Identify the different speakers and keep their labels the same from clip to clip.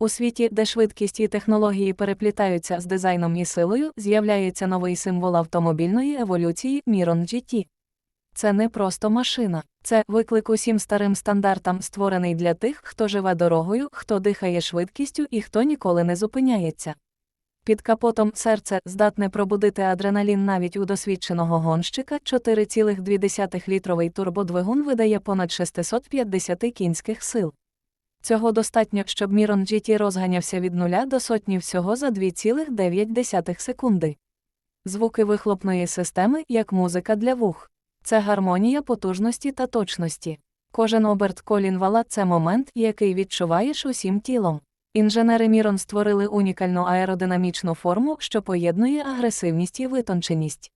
Speaker 1: У світі, де швидкість і технології переплітаються з дизайном і силою, з'являється новий символ автомобільної еволюції Miron GT. Це не просто машина, це виклик усім старим стандартам, створений для тих, хто живе дорогою, хто дихає швидкістю і хто ніколи не зупиняється. Під капотом серце здатне пробудити адреналін навіть у досвідченого гонщика 4,2-літровий турбодвигун видає понад 650 кінських сил. Цього достатньо, щоб Miron GT розганявся від нуля до сотні всього за 2,9 секунди. Звуки вихлопної системи як музика для вух. Це гармонія потужності та точності. Кожен оберт колінвала це момент, який відчуваєш усім тілом. Інженери Мірон створили унікальну аеродинамічну форму, що поєднує агресивність і витонченість.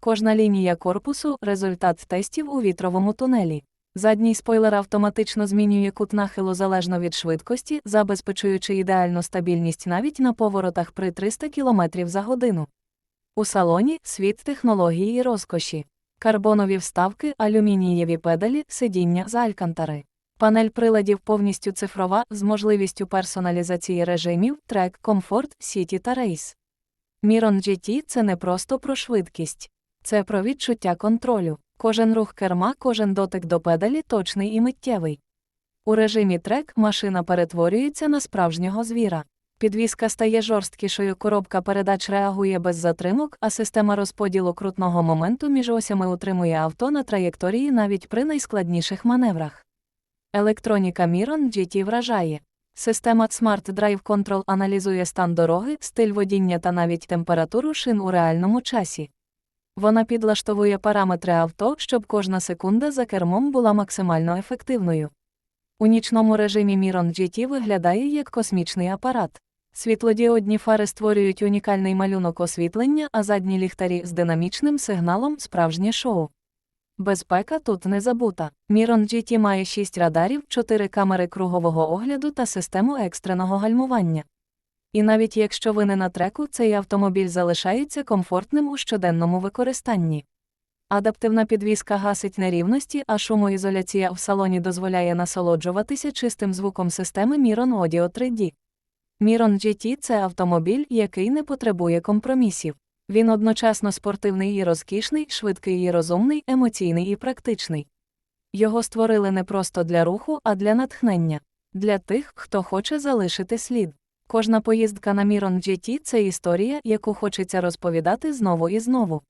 Speaker 1: Кожна лінія корпусу результат тестів у вітровому тунелі. Задній спойлер автоматично змінює кут нахилу залежно від швидкості, забезпечуючи ідеальну стабільність навіть на поворотах при 300 км за годину. У салоні світ технології і розкоші. Карбонові вставки, алюмінієві педалі, сидіння з алькантари. Панель приладів повністю цифрова з можливістю персоналізації режимів, трек, комфорт, сіті та рейс. Miron GT – це не просто про швидкість, це про відчуття контролю. Кожен рух керма, кожен дотик до педалі точний і миттєвий. У режимі трек машина перетворюється на справжнього звіра. Підвізка стає жорсткішою, коробка передач реагує без затримок, а система розподілу крутного моменту між осями утримує авто на траєкторії навіть при найскладніших маневрах. Електроніка Miron GT вражає. Система Smart Drive Control аналізує стан дороги, стиль водіння та навіть температуру шин у реальному часі. Вона підлаштовує параметри авто, щоб кожна секунда за кермом була максимально ефективною. У нічному режимі Miron GT виглядає як космічний апарат. Світлодіодні фари створюють унікальний малюнок освітлення, а задні ліхтарі з динамічним сигналом справжнє шоу. Безпека тут не забута. Miron GT має 6 радарів, 4 камери кругового огляду та систему екстреного гальмування. І навіть якщо ви не на треку, цей автомобіль залишається комфортним у щоденному використанні. Адаптивна підвізка гасить нерівності, а шумоізоляція в салоні дозволяє насолоджуватися чистим звуком системи Miron Audio 3D. Miron GT – це автомобіль, який не потребує компромісів. Він одночасно спортивний і розкішний, швидкий і розумний, емоційний і практичний. Його створили не просто для руху, а для натхнення, для тих, хто хоче залишити слід. Кожна поїздка на Мірон GT – це історія, яку хочеться розповідати знову і знову.